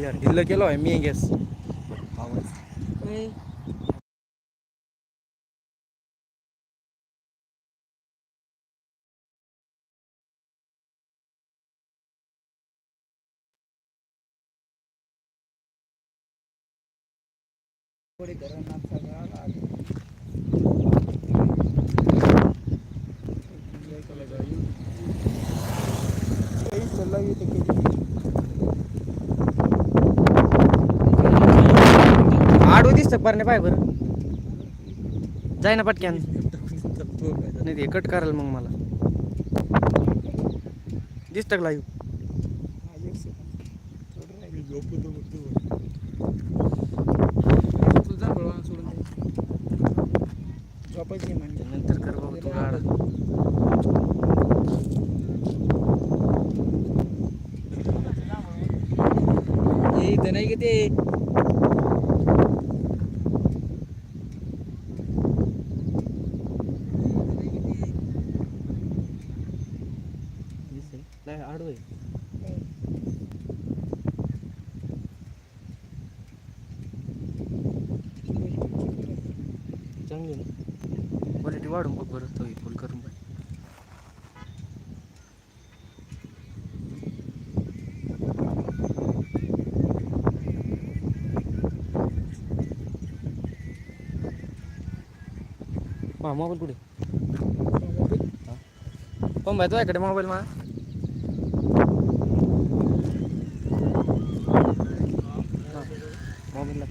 यार ढिल्लं केलं आहे मी गॅस आडू पुस्तक परने पाय बरं जाय ना पटक्यान. नाही ते कट कराल मग मला. दिसतं का लाईव्ह झोपायची म्हणजे नंतर कर बाबा तू गाडा हे इथं नाही की ते? नाही आडू आहे? चांगली ना? क्वालिटी वाढून बघ बरं तो फुल करून बघ. हा. मोबाईल कुठे पण भाई तुझ्याकडे मोबाईल मा मोबाईल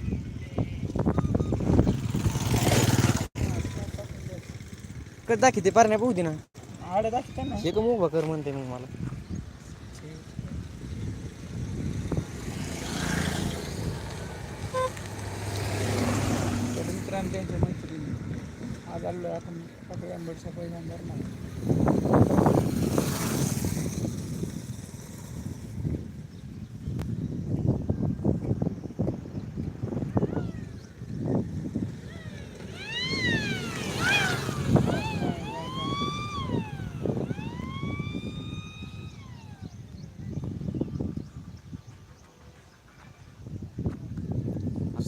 कधी दाखवते पारण्या पाहू दे ना. आडे दाखवता ना हे का उभा कर म्हणते मग मला. तर मित्रांनो त्यांच्या मैत्रिणी. आज आलो आपण. सकाळी आंबट सकाळी जाणार ना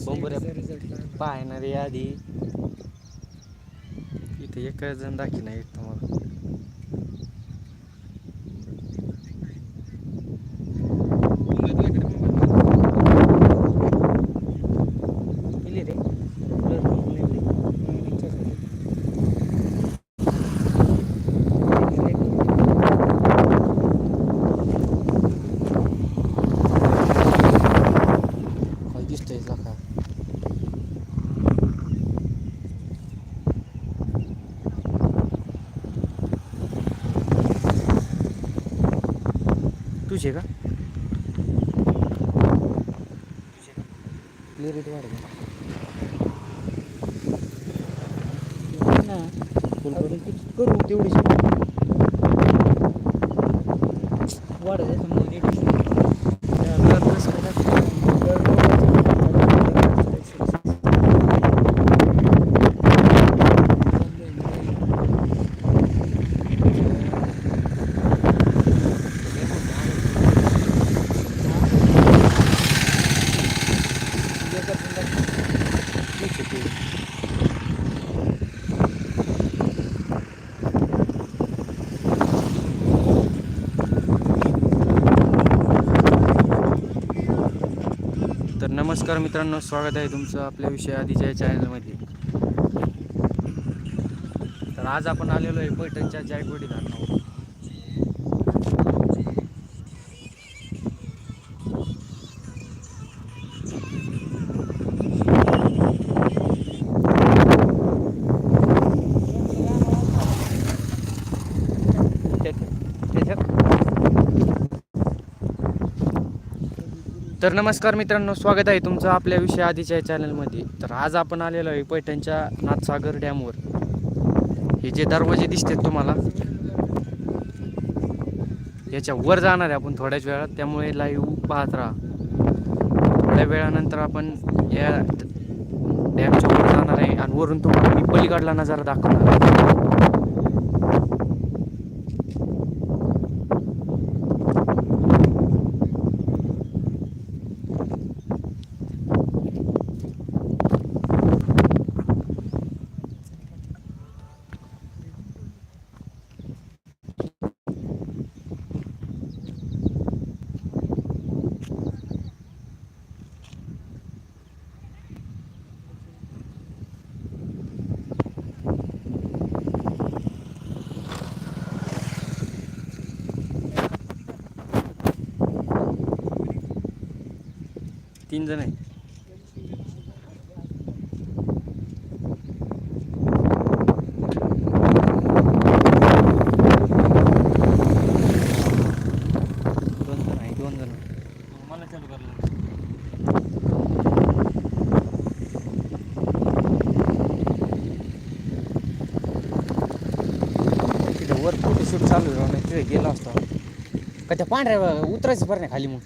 बंबऱ्या रिझल्ट लागला पाहणार आधी. इथे एक जण दाखी नाही येत तुम्हाला केली रे Blur नको नाही रे. काय दिसतंय का तुझे का क्लिअरिटी वाढ ना. फुल करून करू तेवढी नमस्कार मित्रांनो स्वागत आहे तुमचं आपल्या विषय आधीच्या चॅनलमध्ये तर आज आपण आलेलो आहे पैठणच्या जायकोडी धरणावर. तर नमस्कार मित्रांनो स्वागत आहे तुमचं आपल्या विषय आधीच्या चॅनलमध्ये तर आज आपण आलेलो आहे पैठणच्या नाथसागर डॅमवर. हे जे दरवाजे दिसतात तुम्हाला याच्या वर जाणार आहे आपण थोड्याच वेळात. त्यामुळे लाईव्ह पाहत राहा. थोड्या वेळानंतर आपण या डॅमच्या वर जाणार आहे आणि वरून तुम्हाला मी पलीकडला नजारा दाखवणार तीन जण आहे दोन जण आहे दोन जण. मला चालू करायला तिथे वर फोटोशूट चालू आहे ना तिथे गेला असता. का त्या पांढऱ्या उतरायचं बरं नाही खाली मग?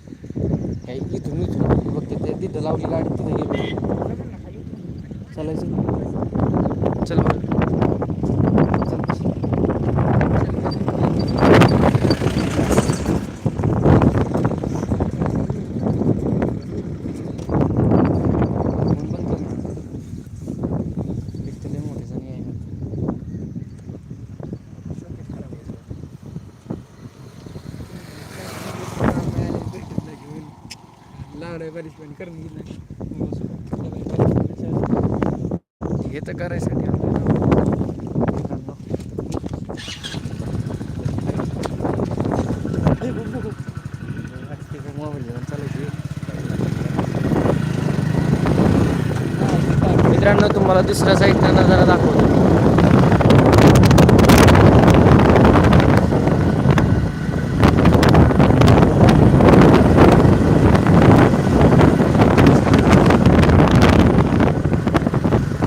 काय इथून इथून तिथं लावली गाडी तिथे गेलो. चालायचं चल बरं चल बस. फोन बंद कर ना. एक तर लय मोठे जण आहे ना. लावडाय बरीच पण करून हे तर करायसाठी मित्रांनो. मित्रांनो तुम्हाला दुसऱ्या साईडचा नजारा दाखवतो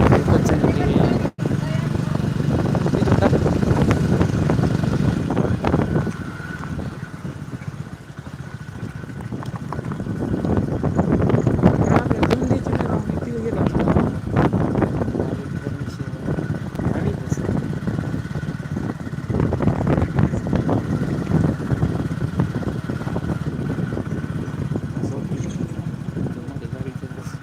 खूपच म्हणजे तिथं टाक. आपल्या बुंदीची नाही राव, मी तिथे गेलो असतो. आणि तसं. असं होतं. मध्ये गाडीचं बस.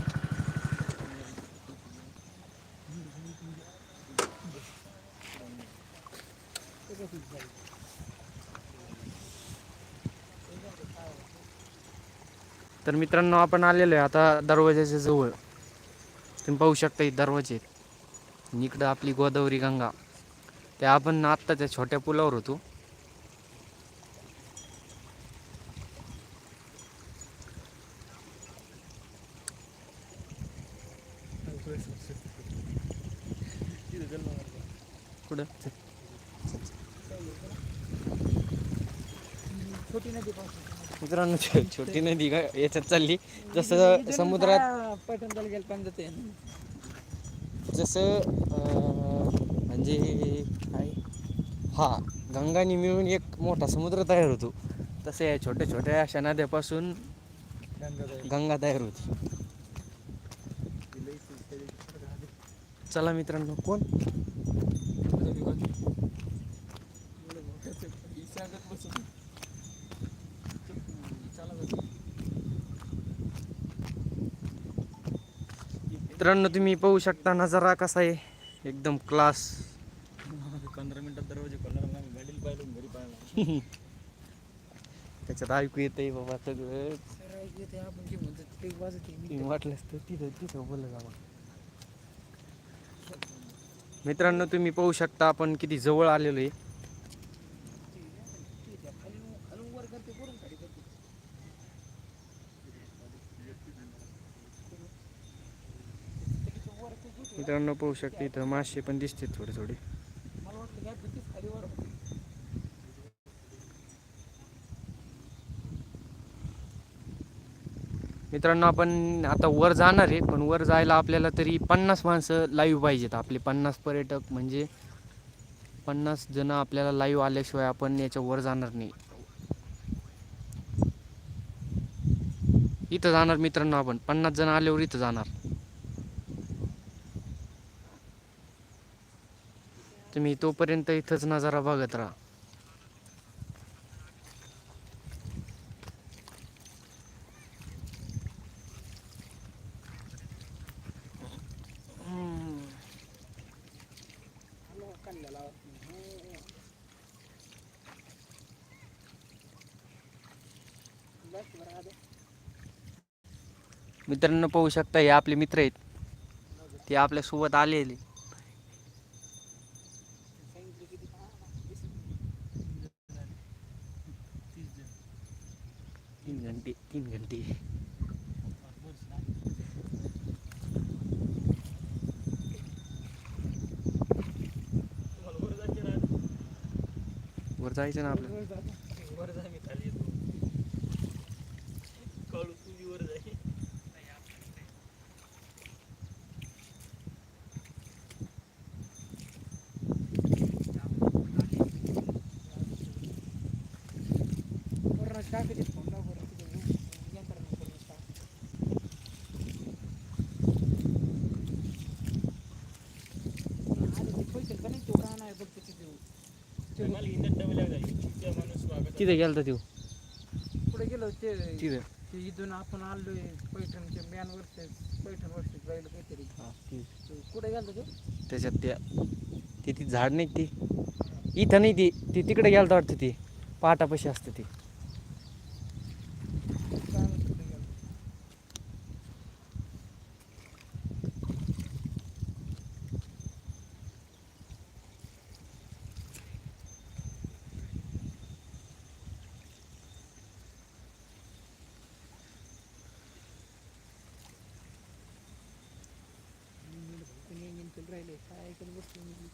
तर मित्रांनो आपण आलेलो आहे आता दरवाज्याच्या जवळ. तुम्ही पाहू शकता दरवाजे आहेत. इकडं आपली गोदावरी गंगा. ते आपण आत्ता त्या छोट्या पुलावर होतो. कुठं? मित्रांनो छोटी नदी का? याच्यात चालली. जसं समुद्रात पैठण तालुक्याला पण जाते जसं म्हणजे काय? हा गंगानी मिळून एक मोठा समुद्र तयार होतो. तसं छोट्या छोट्या अशा नद्यापासून गंगा तयार होती. चला मित्रांनो कोण? मित्रांनो तुम्ही पाहू शकता नजारा कसा आहे. एकदम क्लास पंधरा मिनिटात दरवाजे गाडीला पाहिलं घरी पाहिलं त्याच्यात ऐकू येतंय बाबा सगळं आपण जे म्हणतो ते वाजत तुम्ही वाटलंच तर तिथं तिथं बोललं जावा. मित्रांनो तुम्ही पाहू शकता आपण किती जवळ आलेलो आहे. मित्रांनो पाहू शकता इथं मासे पण दिसते थोडे थोडे मला वाटलं ह्या भीतीच खाली वर होती. मित्रांनो आपण आता वर जाणार आहे पण वर जायला आपल्याला तरी पन्नास माणसं लाईव्ह पाहिजेत. आपले पन्नास पर्यटक म्हणजे पन्नास जण आपल्याला लाईव्ह आल्याशिवाय आपण याच्या वर जाणार नाही. इथं जाणार मित्रांनो आपण. पन्नास जण आल्यावर इथं जाणार. तुम्ही तोपर्यंत इथंच नजारा बघत राहा. मित्रांनो पाहू शकता हे आपले मित्र आहेत. ते आपल्यासोबत आलेले. तीन घंटे तीन घंटे. वर जायचं ना आपल्याला? वर जा मी खाली येतो. कळू तुझी वर जाईल. तिथे गेलता तो. पुढे गेलो ते तिथे? ते इथून आपण आलोय पैठणचे मॅन वरचे पैठण वरचे जायला काहीतरी. तो. कुठे गेलो तो? त्याच्यात त्या ती ती झाड नाही ती. इथं नाही ती. ती तिकडे गेलता वाटतं ती. पाटापाशी असते ती. देखा है कि वो सुन ली